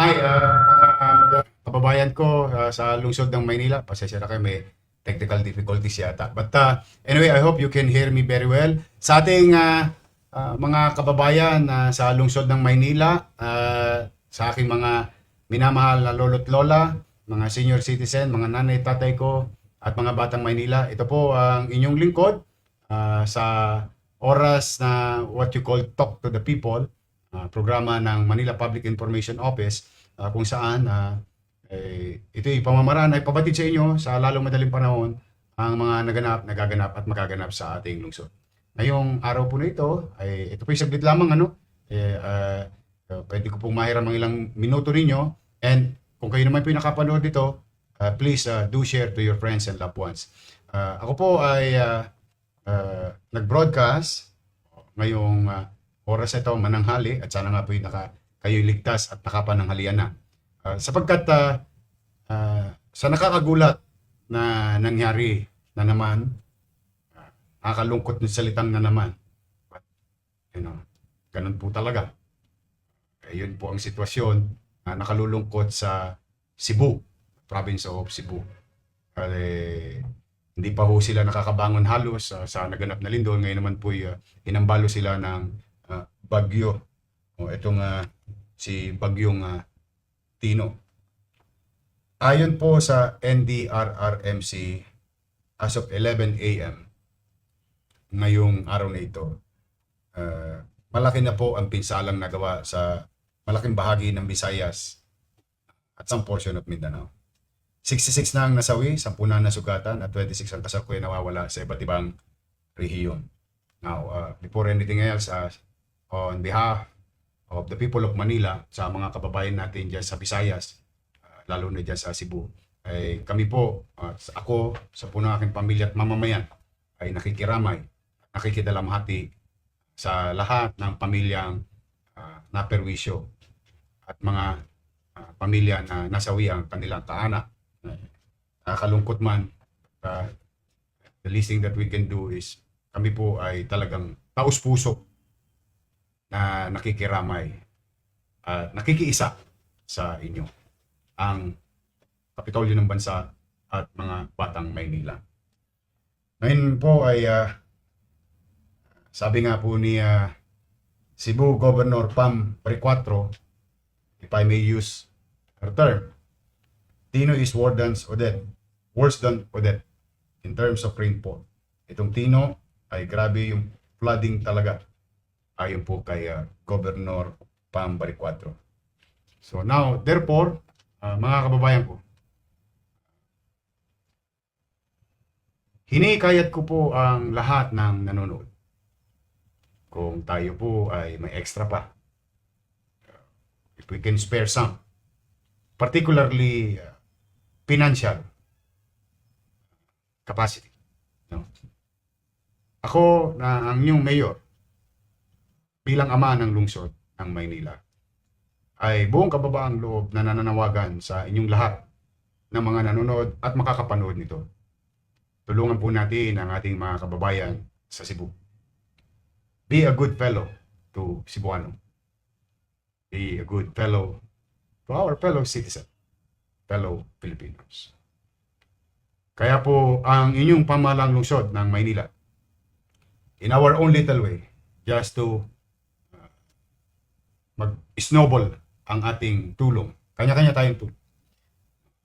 Hi, uh, mga kababayan ko uh, sa lungsod ng Maynila. Pasensya na kayo, may technical difficulties yata. But uh, anyway, I hope you can hear me very well. Sa ating uh, uh, mga kababayan uh, sa lungsod ng Maynila, uh, sa aking mga minamahal na lolo't lola, mga senior citizen, mga nanay, tatay ko, at mga batang Maynila, ito po ang inyong lingkod uh, sa oras na what you call Talk to the People, uh, programa ng Manila Public Information Office uh, kung saan uh, eh, ito yung pamamaraan ay pabatid sa inyo sa lalong madaling panahon ang mga naganap, nagaganap at magaganap sa ating lungsod. Ngayong araw po na ito, ay ito po saglit lamang ano, eh, uh, pwede ko pong mahiram ang ilang minuto ninyo and kung kayo naman po yung dito, uh, please uh, do share to your friends and loved ones. Uh, ako po ay uh, uh, nag-broadcast ngayong uh, oras ito mananghali at sana nga po yung naka, kayo ligtas at nakapananghalian na. Uh, sapagkat uh, uh, sa nakakagulat na nangyari na naman, uh, nakakalungkot na salitang na naman. But, you know, ganun po talaga. Eh, yun po ang sitwasyon na nakalulungkot sa Cebu, province of Cebu. Eh, hindi pa ho sila nakakabangon halos uh, sa naganap na lindol. Ngayon naman po uh, inambalo sila ng uh, bagyo. O itong uh, si bagyong uh, Tino. Ayon po sa NDRRMC as of 11 a.m. ngayong araw na ito, uh, malaki na po ang pinsalang nagawa sa malaking bahagi ng Visayas at some portion of Mindanao. 66 na ang nasawi, 10 na nasugatan at 26 ang kasakuyan nawawala sa iba't ibang rehiyon. Now, uh, before anything else, uh, on behalf of the people of Manila, sa mga kababayan natin dyan sa Visayas, uh, lalo na dyan sa Cebu, ay kami po, uh, ako, sa puno ng aking pamilya at mamamayan, ay nakikiramay, nakikidalamhati sa lahat ng pamilyang uh, naperwisyo at mga uh, pamilya na nasawi ang kanilang kaanak. Nakakalungkot man, uh, the least thing that we can do is kami po ay talagang taus-puso na nakikiramay at nakikiisa sa inyo ang Kapitolyo ng Bansa at mga Batang Maynila. Ngayon po ay ah, sabi nga po ni ah, Cebu Governor Pam Precuatro, if I may use her term, Tino is worse than Odette, worse than Odette in terms of rainfall. Itong Tino ay grabe yung flooding talaga ayon po kay ah, Governor Pam Precuatro. So now, therefore, ah, mga kababayan ko, hinikayat ko po ang lahat ng nanonood kung tayo po ay may extra pa. If we can spare some. Particularly uh, financial capacity. No? Ako na ang inyong mayor bilang ama ng lungsod ng Maynila ay buong kababaang loob na nananawagan sa inyong lahat ng mga nanonood at makakapanood nito. Tulungan po natin ang ating mga kababayan sa Cebu. Be a good fellow to Cebuano. Be a good fellow to our fellow citizen, fellow Filipinos. Kaya po ang inyong pamalang lungsod ng Maynila, in our own little way, just to mag-snowball ang ating tulong. Kanya-kanya tayong tulong.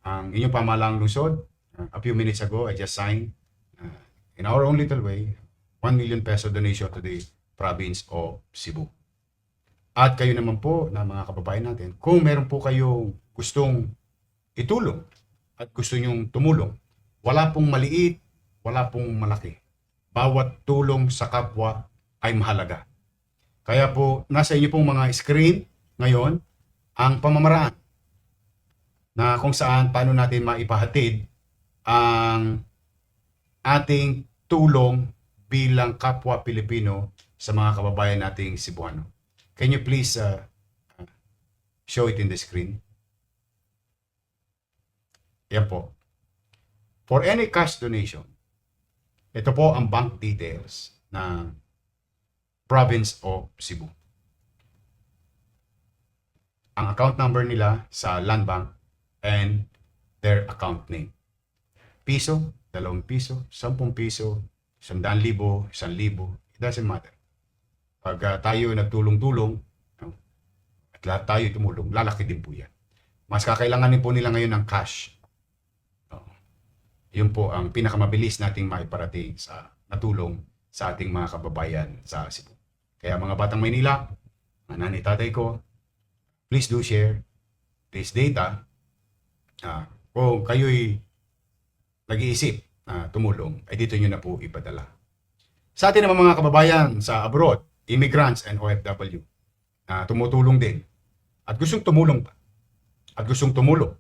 Ang inyong pamalang lungsod, uh, a few minutes ago, I just signed, uh, in our own little way, 1 million peso donation to the province of Cebu. At kayo naman po na mga kababayan natin, kung meron po kayong gustong itulong at gusto nyong tumulong, wala pong maliit, wala pong malaki. Bawat tulong sa kapwa ay mahalaga. Kaya po, nasa inyo pong mga screen ngayon, ang pamamaraan na kung saan paano natin maipahatid ang ating tulong bilang kapwa Pilipino sa mga kababayan nating Cebuano. Can you please uh, uh, show it in the screen? Yan po. For any cash donation, ito po ang bank details ng province of Cebu. ang account number nila sa land bank and their account name. Piso, dalawang piso, sampung piso, sandaan libo, isang libo, it doesn't matter. Pag ah, tayo nagtulong-tulong, at lahat tayo tumulong, lalaki din po yan. Mas kakailanganin po nila ngayon ng cash. Oo. Yun po ang pinakamabilis nating maiparating sa natulong sa ating mga kababayan sa Cebu. Kaya mga batang Maynila, mga nanay tatay ko, please do share this data. Ah, kung kayo'y nag-iisip na tumulong, ay dito nyo na po ipadala. Sa atin naman mga kababayan sa abroad, immigrants and OFW, na tumutulong din at gustong tumulong pa at gustong tumulong,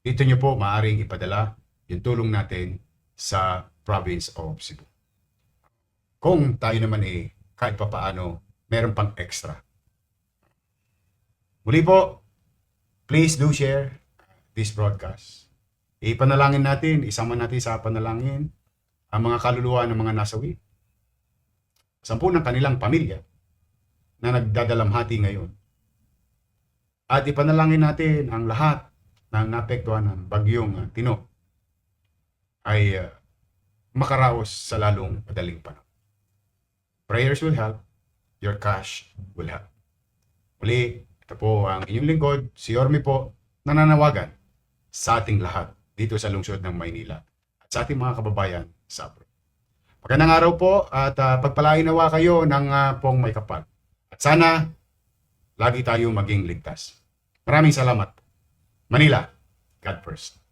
dito nyo po maaring ipadala yung tulong natin sa province of Cebu. Kung tayo naman eh, kahit pa paano, meron pang extra. Muli po, please do share this broadcast. Ipanalangin natin, isama natin sa panalangin ang mga kaluluwa ng mga nasawi. Sampu ng kanilang pamilya na nagdadalamhati ngayon. At ipanalangin natin ang lahat ng naapektuhan ng bagyong Tino ay uh, makaraos sa lalong madaling panahon. Prayers will help, your cash will help. Muli, ito po ang inyong lingkod, si Yormi po, nananawagan sa ating lahat dito sa lungsod ng Maynila at sa ating mga kababayan sa abroad. Magandang araw po at uh, pagpalain nawa kayo ng uh, pong may kapal. At sana lagi tayo maging ligtas. Maraming salamat. Manila, God first.